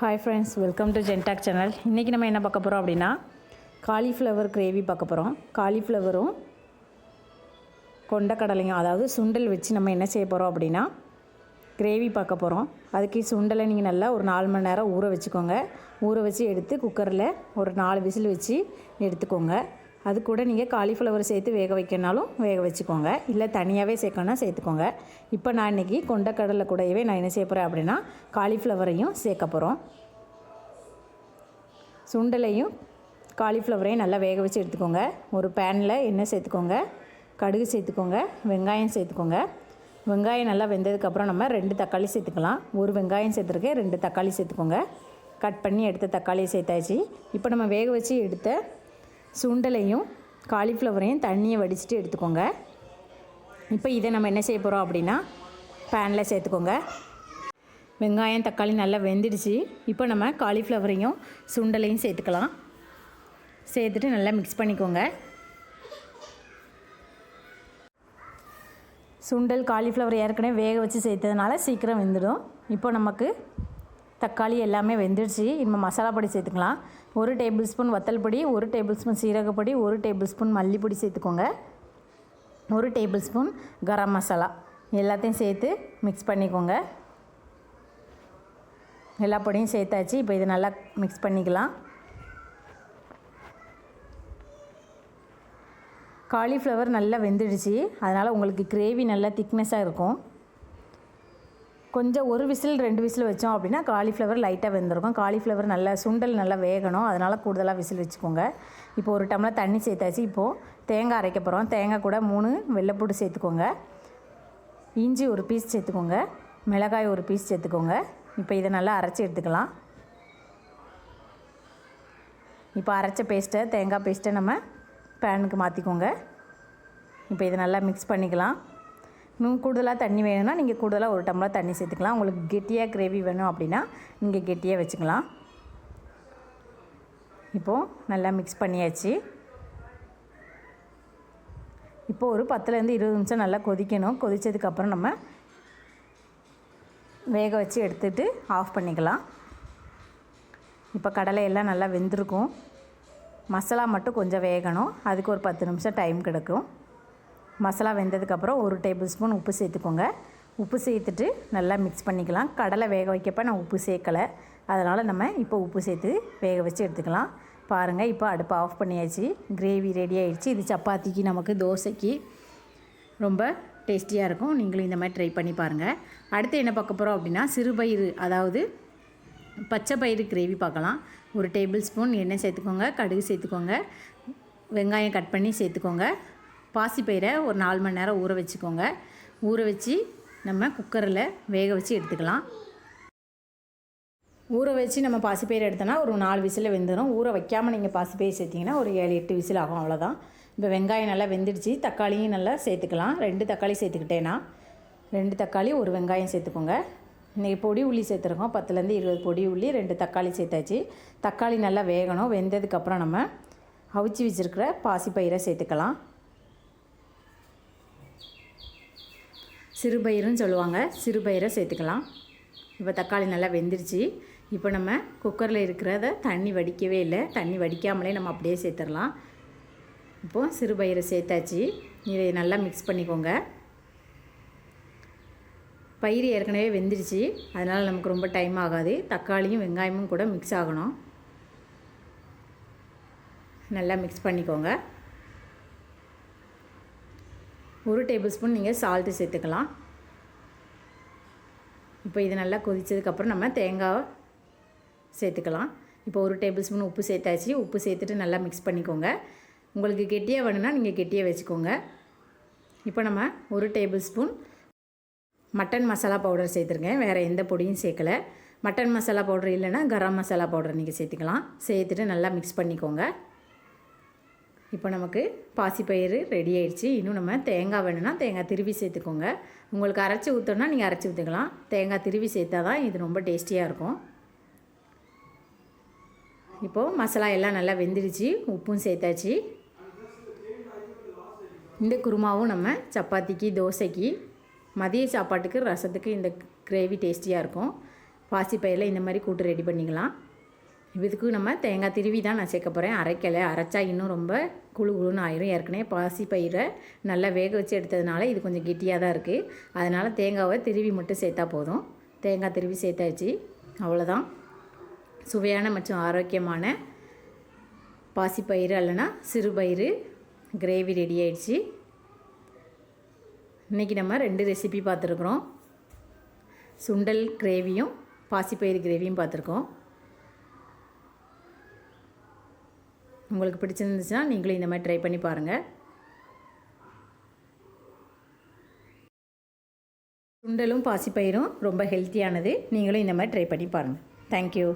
Hi friends welcome to ஜென்டாக் channel இன்றைக்கி நம்ம என்ன பார்க்க போகிறோம் அப்படின்னா காலிஃப்ளவர் கிரேவி பார்க்க போகிறோம் காலிஃப்ளவரும் கொண்டக்கடலையும் அதாவது சுண்டல் வச்சு நம்ம என்ன செய்ய போகிறோம் அப்படின்னா கிரேவி பார்க்க போகிறோம் அதுக்கு சுண்டலை நீங்கள் நல்லா ஒரு நாலு மணி நேரம் ஊற வச்சுக்கோங்க. ஊற வச்சு எடுத்து குக்கரில் ஒரு நாலு விசில் வச்சு எடுத்துக்கோங்க. அது கூட நீங்கள் காலிஃப்ளவர் சேர்த்து வேக வைக்கனாலும் வேக வச்சுக்கோங்க. இல்லை தனியாகவே சேர்க்கணும்னா சேர்த்துக்கோங்க. இப்போ நான் இன்றைக்கி கொண்டக்கடலை கூடவே நான் என்ன செய்ய போகிறேன் அப்படின்னா காலிஃப்ளவரையும் சேர்க்க போகிறோம் சுண்டலையும் காலிஃப்ளவரையும் நல்லா வேக வச்சு எடுத்துக்கோங்க. ஒரு பேனில் எண்ணெய் சேர்த்துக்கோங்க. கடுகு சேர்த்துக்கோங்க. வெங்காயம் சேர்த்துக்கோங்க. வெங்காயம் நல்லா வெந்ததுக்கப்புறம் நம்ம ரெண்டு தக்காளி சேர்த்துக்கலாம். ஒரு வெங்காயம் சேர்த்துருக்கேன் ரெண்டு தக்காளி சேர்த்துக்கோங்க. கட் பண்ணி எடுத்த தக்காளியை சேர்த்தாச்சு. இப்போ நம்ம வேக வச்சு எடுத்த சுண்டலையும் காலிஃப்ளவரையும் தண்ணியை வடிச்சிட்டு எடுத்துக்கோங்க. இப்போ இதை நம்ம என்ன செய்ய போகிறோம் அப்படின்னா பேனில் சேர்த்துக்கோங்க. வெங்காயம் தக்காளி நல்லா வெந்துடுச்சு. இப்போ நம்ம காலிஃப்ளவரையும் சுண்டலையும் சேர்த்துக்கலாம். சேர்த்துட்டு நல்லா மிக்ஸ் பண்ணிக்கோங்க. சுண்டல் காலிஃப்ளவர் ஏற்கனவே வேக வச்சு சேர்த்ததுனால சீக்கிரம் வெந்துடும். இப்போ நமக்கு தக்காளி எல்லாமே வெந்துடுச்சு. இனிமேல் மசாலா பொடி சேர்த்துக்கலாம். ஒரு டேபிள் ஸ்பூன் வத்தல் பொடி ஒரு டேபிள் ஸ்பூன் சீரகப்பொடி ஒரு டேபிள் ஸ்பூன் மல்லிப்பொடி சேர்த்துக்கோங்க. ஒரு டேபிள் ஸ்பூன் கரம் மசாலா. எல்லாத்தையும் சேர்த்து மிக்ஸ் பண்ணிக்கோங்க. எல்லா பொடியும் சேர்த்தாச்சு. இப்போ இது நல்லா மிக்ஸ் பண்ணிக்கலாம். காலிஃப்ளவர் நல்லா வெந்துடுச்சு. அதனால் உங்களுக்கு கிரேவி நல்லா திக்னஸாக இருக்கும். கொஞ்சம் ஒரு விசில் ரெண்டு விசில் வச்சோம் அப்படின்னா காலிஃப்ளவர் லைட்டாக வெந்திருக்கும். காலிஃப்ளவர் நல்லா சுண்டல் நல்லா வேகணும். அதனால் கூடுதலாக விசில் வச்சுக்கோங்க. இப்போ ஒரு டம்ளர் தண்ணி சேர்த்தாச்சு. இப்போது தேங்காய் அரைக்க போகிறோம் தேங்காய் கூட மூணு வெள்ளைப்பூடு சேர்த்துக்கோங்க. இஞ்சி ஒரு பீஸ் சேர்த்துக்கோங்க. மிளகாய் ஒரு பீஸ் சேர்த்துக்கோங்க. இப்போ இதை நல்லா அரைச்சி எடுத்துக்கலாம். இப்போ அரைச்ச பேஸ்ட்டை தேங்காய் பேஸ்ட்டை நம்ம பேனுக்கு மாற்றிக்கோங்க இப்போ இதை நல்லா மிக்ஸ் பண்ணிக்கலாம். இன்னும் கூடுதலாக தண்ணி வேணும்னா நீங்கள் கூடுதலாக ஒரு டம்ளர் தண்ணி சேர்த்துக்கலாம். உங்களுக்கு கெட்டியாக கிரேவி வேணும் அப்படின்னா நீங்கள் கெட்டியாக வச்சுக்கலாம். இப்போது நல்லா மிக்ஸ் பண்ணியாச்சு. இப்போது ஒரு பத்துலேருந்து இருபது நிமிஷம் நல்லா கொதிக்கணும். கொதித்ததுக்கப்புறம் நம்ம வேக வச்சு எடுத்துகிட்டு ஆஃப் பண்ணிக்கலாம். இப்போ கடலை எல்லாம் நல்லா வெந்திருக்கும். மசாலா மட்டும் கொஞ்சம் வேகணும். அதுக்கு ஒரு பத்து நிமிஷம் டைம் கிடைக்கும். மசாலா வெந்ததுக்கப்புறம் ஒரு டேபிள் ஸ்பூன் உப்பு சேர்த்துக்கோங்க. உப்பு சேர்த்துட்டு நல்லா மிக்ஸ் பண்ணிக்கலாம். கடலை வேக வைக்கப்போ நான் உப்பு சேர்க்கலை. அதனால் நம்ம இப்போ உப்பு சேர்த்து வேக வச்சு எடுத்துக்கலாம். பாருங்கள் இப்போ அடுப்பை ஆஃப் பண்ணியாச்சு. கிரேவி ரெடி ஆகிடுச்சு இது சப்பாத்திக்கு நமக்கு தோசைக்கு ரொம்ப டேஸ்டியாக இருக்கும். நீங்களும் இந்த மாதிரி ட்ரை பண்ணி பாருங்கள் அடுத்து என்ன பார்க்க போகிறோம் அப்படின்னா சிறுபயிறு அதாவது பச்சை பயிறு கிரேவி பார்க்கலாம். ஒரு டேபிள் ஸ்பூன் எண்ணெய் சேர்த்துக்கோங்க கடுகு சேர்த்துக்கோங்க வெங்காயம் கட் பண்ணி சேர்த்துக்கோங்க. பாசிப்பயிரை ஒரு நாலு மணி நேரம் ஊற வச்சுக்கோங்க. ஊற வச்சு நம்ம குக்கரில் வேக வச்சு எடுத்துக்கலாம். ஊற வச்சு நம்ம பாசிப்பயிறு எடுத்தோன்னா ஒரு நாலு விசில் வெந்துடும் ஊற வைக்காமல் நீங்கள் பாசிப்பயிறு சேர்த்திங்கன்னா ஒரு ஏழு எட்டு விசில் ஆகும் அவ்வளோதான் இப்போ வெங்காயம் நல்லா வெந்துடுச்சு. தக்காளியும் நல்லா சேர்த்துக்கலாம். ரெண்டு தக்காளி சேர்த்துக்கிட்டேன்னா ரெண்டு தக்காளி ஒரு வெங்காயம் சேர்த்துக்கோங்க. இன்றைக்கி பொடி உள்ளி சேர்த்துருக்கோம். பத்துலேருந்து இருபது பொடி உள்ளி ரெண்டு தக்காளி சேர்த்தாச்சு. தக்காளி நல்லா வேகணும். வெந்ததுக்கப்புறம் நம்ம அவிச்சு வச்சுருக்கிற பாசிப்பயிரை சேர்த்துக்கலாம். சிறுபயிறுன்னு சொல்லுவாங்க. சிறுபயிரை சேர்த்துக்கலாம். இப்போ தக்காளி நல்லா வெந்துருச்சு. இப்போ நம்ம குக்கரில் இருக்கிறத தண்ணி வடிக்கவே இல்லை. தண்ணி வடிக்காமலே நம்ம அப்படியே சேர்த்துடலாம். இப்போது சிறுபயிரை சேர்த்தாச்சு. இதை நல்லா மிக்ஸ் பண்ணிக்கோங்க. பயிர் ஏற்கனவே வெந்துருச்சு. அதனால் நமக்கு ரொம்ப டைம் ஆகாது. தக்காளியும் வெங்காயமும் கூட மிக்ஸ் ஆகணும். நல்லா மிக்ஸ் பண்ணிக்கோங்க. ஒரு டேபிள் ஸ்பூன் நீங்கள் சால்ட்டு சேர்த்துக்கலாம். இப்போ இது நல்லா கொதித்ததுக்கப்புறம் நம்ம தேங்காய் சேர்த்துக்கலாம். இப்போ ஒரு டேபிள் ஸ்பூன் உப்பு சேர்த்தாச்சு. உப்பு சேர்த்துட்டு நல்லா மிக்ஸ் பண்ணிக்கோங்க. உங்களுக்கு கெட்டியாக வேணும்னா நீங்கள் கெட்டியாக வச்சுக்கோங்க. இப்போ நம்ம ஒரு tablespoon mutton masala powder சேர்த்துருக்கேன் வேறு எந்த பொடியும் சேர்க்கலை. மட்டன் மசாலா பவுடர் இல்லைன்னா கரம் மசாலா பவுடர் நீங்கள் சேர்த்துக்கலாம். சேர்த்துட்டு நல்லா மிக்ஸ் பண்ணிக்கோங்க. இப்போ நமக்கு பாசிப்பயிறு ரெடி ஆயிடுச்சு. இன்னும் நம்ம தேங்காய் வேணும்னா தேங்காய் திருவி சேர்த்துக்கோங்க. உங்களுக்கு அரைச்சி ஊற்றோன்னா நீங்கள் அரைச்சி ஊற்றுக்கலாம் தேங்காய் திருவி சேர்த்தா தான் இது ரொம்ப டேஸ்டியாக இருக்கும். இப்போது மசாலா எல்லாம் நல்லா வெந்துடுச்சு. உப்பும் சேர்த்தாச்சு. இந்த குருமாவும் நம்ம சப்பாத்திக்கு தோசைக்கு மதிய சாப்பாட்டுக்கு ரசத்துக்கு இந்த கிரேவி டேஸ்டியாக இருக்கும். பாசிப்பயிரில் இந்த மாதிரி கூட்டு ரெடி பண்ணிக்கலாம். இதுக்கு நம்ம தேங்காய் திருவி தான் நான் சேர்க்க போகிறேன் அரைக்கலை அரைச்சா இன்னும் ரொம்ப குழு குழுன்னு ஆயிரும். ஏற்கனவே பாசிப்பயிரை நல்லா வேக வச்சு எடுத்ததுனால இது கொஞ்சம் கெட்டியாக தான் இருக்குது அதனால் தேங்காவை திருவி மட்டும் சேர்த்தா போதும். தேங்காய் திருவி சேர்த்தாச்சு. அவ்வளோதான் சுவையான மற்றும் ஆரோக்கியமான பாசிப்பயிறு அல்லனா சிறுபயிறு கிரேவி ரெடி ஆயிடுச்சு. இன்றைக்கி நம்ம ரெண்டு ரெசிபி பார்த்துருக்குறோம். சுண்டல் கிரேவியும் பாசிப்பயிறு கிரேவியும் பார்த்துருக்கோம். உங்களுக்கு பிடிச்சிருந்துச்சுன்னா நீங்களும் இந்த மாதிரி ட்ரை பண்ணி பாருங்கள் சுண்டலும் பாசிப்பயிரும் ரொம்ப ஹெல்த்தியானது நீங்களும் இந்த மாதிரி ட்ரை பண்ணி பாருங்கள் தேங்க்யூ